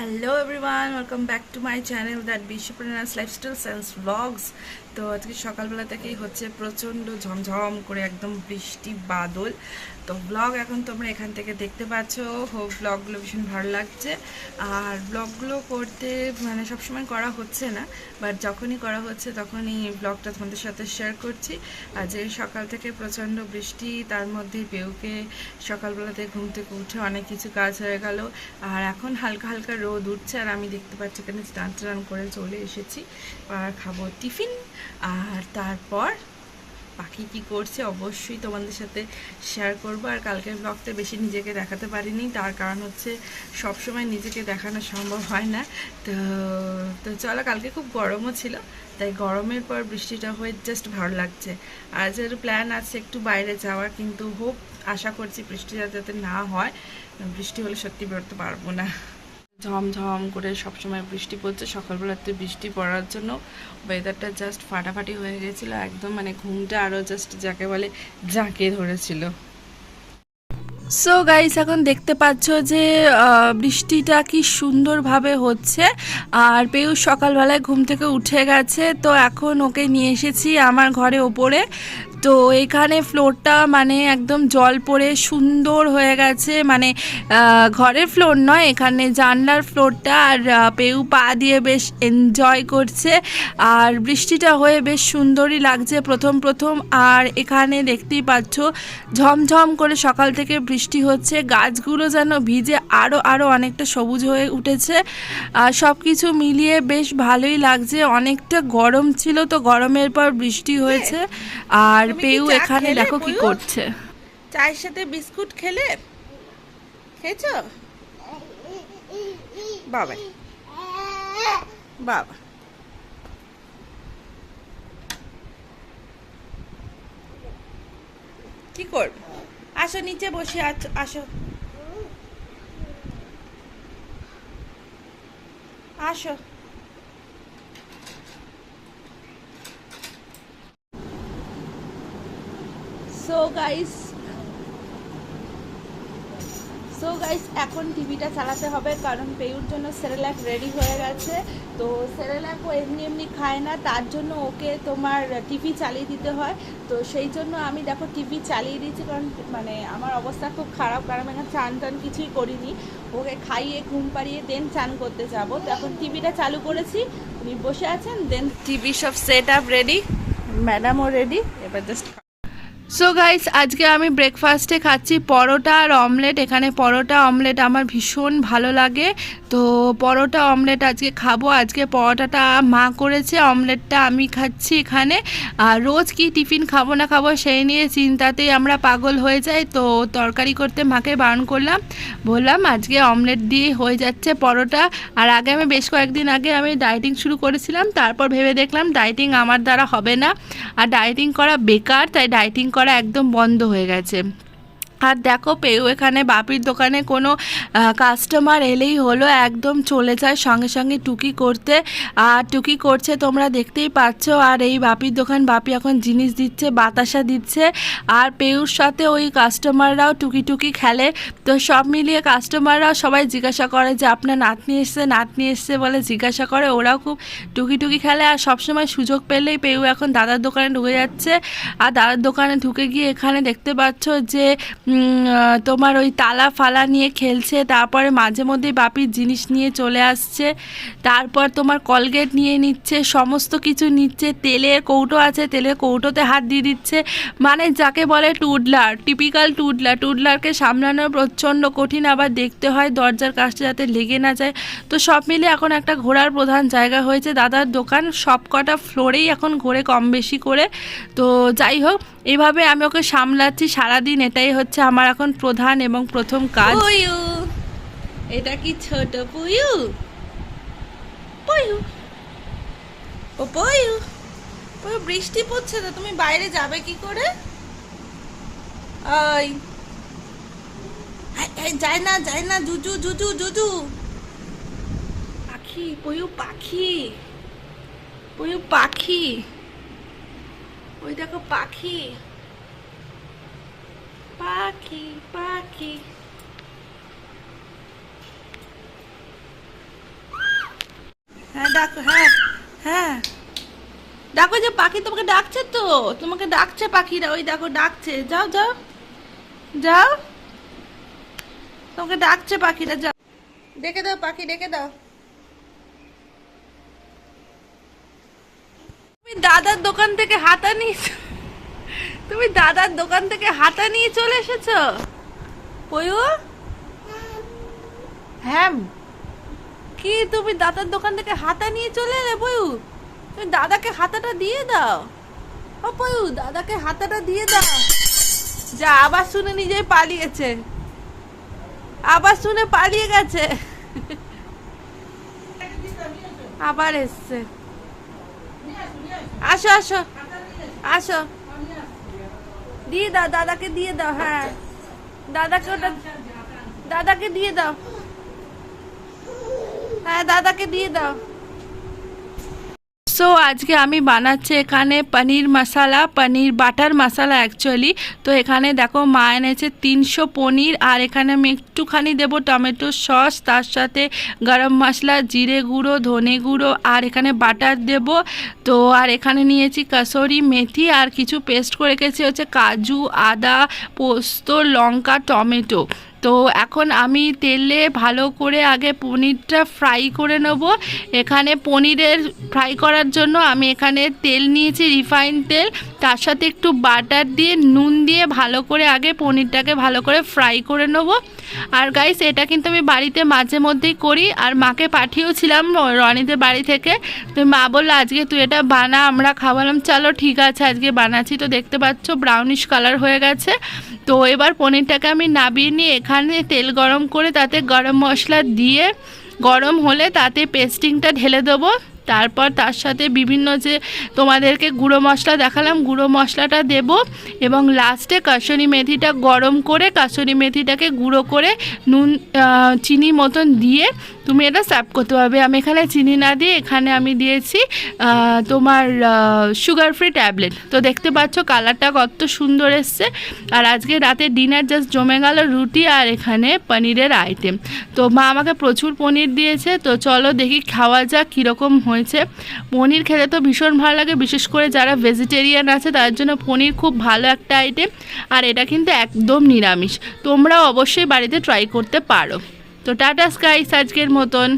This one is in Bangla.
Hello everyone welcome back to my channel that বিশ্বপ্রনাস lifestyle sense blogs তো আজকে সকালবেলা থেকেই হচ্ছে প্রচণ্ড ঝমঝম করে একদম বৃষ্টি, বাদল। তো ব্লগ এখন তোমরা এখান থেকে দেখতে পাচ্ছ। ব্লগগুলো ভীষণ ভালো লাগছে। আর ব্লগগুলো করতে মানে সবসময় করা হচ্ছে না বাট যখনই করা হচ্ছে তখনই ব্লগটা তোমাদের সাথে শেয়ার করছি। আর যে সকাল থেকে প্রচণ্ড বৃষ্টি, তার মধ্যে পেউকে সকালবেলাতে ঘুম থেকে উঠে অনেক কিছু কাজ হয়ে গেল। আর এখন হালকা হালকা রোদ উঠছে আর আমি দেখতে পাচ্ছি এখানে স্নান টান করে চলে এসেছি। আর খাব টিফিন। আর তারপর পাখি কি করছে অবশ্যই তোমাদের সাথে শেয়ার করব। আর কালকের ব্লগটা বেশি নিজেকে দেখাতে পারিনি। তার কারণ হচ্ছে সব সময় নিজেকে দেখানো সম্ভব হয় না। তো তো চলো, কালকে খুব গরমও ছিল, তাই গরমের পর বৃষ্টিটা হয়ে জাস্ট ভালো লাগছে। আর যেহেতু প্ল্যান আছে একটু বাইরে যাওয়ার, কিন্তু হোপ আশা করছি বৃষ্টি যাতে না হয়। বৃষ্টি হলে সত্যি বেরোতে পারব না। ঝমঝম করে সবসময় বৃষ্টি পড়ছে। সকালবেলাতে বৃষ্টি পড়ার জন্য ওয়েদারটা জাস্ট ফাটাফাটি হয়ে গেছিল। একদম মানে ঘুমটা আরও জাস্ট যাকে বলে জাঁকে ধরেছিল। সো গাইস এখন দেখতে পাচ্ছ যে বৃষ্টিটা কি সুন্দরভাবে হচ্ছে। আর পেউ সকালবেলায় ঘুম থেকে উঠে গেছে। তো এখন ওকে নিয়ে এসেছি আমার ঘরে ওপরে। তো এখানে ফ্লোরটা মানে একদম জল পড়ে সুন্দর হয়ে গেছে। মানে ঘরের ফ্লোর নয়, এখানে জানলার ফ্লোরটা আর পেউ পা দিয়ে বেশ এনজয় করছে। আর বৃষ্টিটা হয়ে বেশ সুন্দরই লাগছে প্রথম প্রথম। আর এখানে দেখতেই পাচ্ছ, ঝমঝম করে সকাল থেকে বৃষ্টি হচ্ছে। গাছগুলো যেন ভিজে আরও আরও অনেকটা সবুজ হয়ে উঠেছে। আর সব কিছু মিলিয়ে বেশ ভালোই লাগছে। অনেকটা গরম ছিল তো গরমের পর বৃষ্টি হয়েছে। আর কি পেউ এখানে দেখো কি করছে। চায়ের সাথে বিস্কুট খেলে? খেয়েছো? বাবা। বাবা। কি করবে আসো নিচে বসে আছো আসো। আসো। সো গাইস সো গাইস এখন টিভিটা চালাতে হবে কারণ পেয়ুর জন্য সেরেল্যাক রেডি হয়ে গেছে। তো সেরেল্যাক ও এমনি এমনি খায় না, তার জন্য ওকে তোমার টিভি চালিয়ে দিতে হয়। তো সেই জন্য আমি দেখো টিভি চালিয়ে দিচ্ছি কারণ মানে আমার অবস্থা খুব খারাপ কারণ আমি চান টান কিছুই করিনি। ওকে খাইয়ে, ঘুম পাড়িয়ে দেন চান করতে যাব। তো এখন টিভিটা চালু করেছি। উনি বসে আছেন দেন টিভি সব সেট আপ রেডি ম্যাডামও রেডি এবার জাস্ট সো গাইস আজকে আমি ব্রেকফাস্টে খাচ্ছি পরোটা আর অমলেট এখানে পরোটা অমলেট আমার ভীষণ ভালো লাগে। তো পরোটা অমলেট আজকে খাব। আজকে পরোটাটা মা করেছে অমলেটটা আমি খাচ্ছি এখানে। আর রোজ কি টিফিন খাব না খাব সেই নিয়ে চিন্তাতেই আমরা পাগল হয়ে যাই। তো তরকারি করতে মাকে বারণ করলাম। বললাম, আজকে অমলেট দিয়ে হয়ে যাচ্ছে পরোটা। আর আগে আমি বেশ কয়েকদিন আগে আমি ডায়েটিং শুরু করেছিলাম। তারপর ভেবে দেখলাম ডায়েটিং আমার দ্বারা হবে না। আর ডায়েটিং করা বেকার, তাই ডায়েটিং করা একদম বন্ধ হয়ে গেছে। আর দেখো পেউ এখানে বাপির দোকানে কোনো কাস্টমার এলেই হলো একদম চলে যায় সঙ্গে সঙ্গে টুকি করতে। আর টুকি করছে তোমরা দেখতেই পাচ্ছ, আর এই বাপির দোকান, বাপি এখন জিনিস দিচ্ছে, বাতাসা দিচ্ছে। আর পেউর সাথে ওই কাস্টমাররাও টুকি টুকি খেলে। তো সব মিলিয়ে কাস্টমাররাও সবাই জিজ্ঞাসা করে যে, আপনার নাতনি এসছে নাতনি এসছে বলে জিজ্ঞাসা করে। ওরাও খুব টুকি টুকি খেলে। আর সবসময় সুযোগ পেলেই পেউ এখন দাদার দোকানে ঢুকে যাচ্ছে। আর দাদার দোকানে ঢুকে গিয়ে এখানে দেখতে পাচ্ছ যে তোমার ওই তালা ফালা নিয়ে খেলছে, তারপরে মাঝে মধ্যেই বাপির জিনিস নিয়ে চলে আসছে, তারপর তোমার কলগেট নিয়ে নিচ্ছে, সমস্ত কিছু নিচ্ছে তেলের কৌটো আছে তেলের কৌটোতে হাত দিয়ে দিচ্ছে মানে যাকে বলে টুডলার টিপিক্যাল টুডলার, টুডলারকে সামলানো প্রচণ্ড কঠিন, আবার দেখতে হয় দরজার কাজটা যাতে লেগে না যায়। তো সব মিলে এখন একটা ঘোরার প্রধান জায়গা হয়েছে দাদার দোকান সব কটা ফ্লোরেই এখন ঘোরে কম বেশি করে। তো যাই হোক এভাবে আমি ওকে সামলাচ্ছি সারাদিন, এটাই হচ্ছে আমার এখন প্রধান এবং প্রথম কাজ। এটা কি ছোট পুয়ু? পুয়ু, ও পুয়ু পুয়ু, বৃষ্টি পড়ছে তো, তুমি বাইরে যাবে কি করে? ওই যায় না যায় না, জুজু জুজু জুজু। পাখি, পুয়ু পাখি পুয়ু পাখি। ওই দেখো পাখি। পাখি পাখি। ডাকো হ্যাঁ হ্যাঁ। ডাকো যে পাখি তোমাকে ডাকছে তো, তোমাকে ডাকছে পাখিরা, ওই দেখো ডাকছে। যাও যাও যাও। তোমাকে ডাকছে পাখিরা, যাও। ডেকে দাও পাখি ডেকে দাও। তুমি দাদার দোকান থেকে হাতা নিয়েছো তুমি দাদার দোকান থেকে হাতা নিয়ে চলে এসেছ? পয়ু? হ্যাঁ। কি তুমি দাদার দোকান থেকে হাতা নিয়ে চলে এলে পয়ু? তুমি দাদাকে হাতাটা দিয়ে দাও। ও পয়ু দাদাকে হাতাটা দিয়ে দাও। যা আবার শুনে নিজেই পালিয়েছে। আবার শুনে পালিয়ে গেছে। আবার এসছে। আসো আসো আসো দিয়ে দাও দাদাকে দিয়ে দাও হ্যাঁ দাদাকে ওটা দাদাকে দিয়ে দাও হ্যাঁ দাদাকে দিয়ে দাও সো আজকে আমি বানাচ্ছি এখানে পনির মশালা, পনির বাটার মশালা অ্যাকচুয়ালি তো এখানে দেখো মা এনেছে তিনশো পনির আর এখানে আমি একটুখানি দেবো টমেটো সস, তার সাথে গরম মশলা, জিরে গুঁড়ো, ধনে গুঁড়ো আর এখানে বাটার দেব। তো আর এখানে নিয়েছি কাসরি মেথি আর কিছু পেস্ট করে রেখেছি হচ্ছে কাজু, আদা, পোস্ত, লঙ্কা, টমেটো। তো এখন আমি তেলে ভালো করে আগে পনিরটা ফ্রাই করে নেব। এখানে পনিরের ফ্রাই করার জন্য আমি এখানে তেল নিয়েছি রিফাইন তেল। তার সাথে একটু বাটার দিয়ে, নুন দিয়ে ভালো করে আগে পনিরটাকে ভালো করে ফ্রাই করে নেব। আর গাইস এটা কিন্তু আমি বাড়িতে মাঝে মধ্যেই করি। আর মাকে পাঠিয়েওছিলাম রনিদের বাড়ি থেকে। তো মা বলল, আজকে তুই এটা বানা, আমরা খাওয়ালাম। চলো, ঠিক আছে, আজকে বানাচ্ছি। তো দেখতে পাচ্ছ ব্রাউনিশ কালার হয়ে গেছে। তো এবার পনিরটাকে আমি নাবিয়ে নিয়ে এখানে তেল গরম করে তাতে গরম মশলা দিয়ে গরম হলে তাতে পেস্টিংটা ঢেলে দেবো। তারপর তার সাথে বিভিন্ন যে তোমাদেরকে গুঁড়ো মশলা দেখালাম, গুঁড়ো মশলাটা দেব এবং লাস্টে কাসুরি মেথিটা গরম করে, কাসুরি মেথিটাকে গুঁড়ো করে নুন চিনি মতন দিয়ে তুমি এটা সার্ভ করতে পারবে। আমি এখানে চিনি না দিয়ে এখানে আমি দিয়েছি তোমার সুগার ফ্রি ট্যাবলেট তো দেখতে পাচ্ছ কালারটা কত সুন্দর এসছে। আর আজকে রাতে ডিনার জাস্ট জমে গেল রুটি আর এখানে পনিরের আইটেম তো মা আমাকে প্রচুর পনির দিয়েছে, তো চলো দেখি খাওয়া যাক কীরকম হয়েছে। পনির খেতে তো ভীষণ ভালো লাগে, বিশেষ করে যারা ভেজিটেরিয়ান আছে তার জন্য পনির খুব ভালো একটা আইটেম আর এটা কিন্তু একদম নিরামিষ। তোমরা অবশ্যই বাড়িতে ট্রাই করতে পারো। তো টাটা স্কাই আজকের মতন।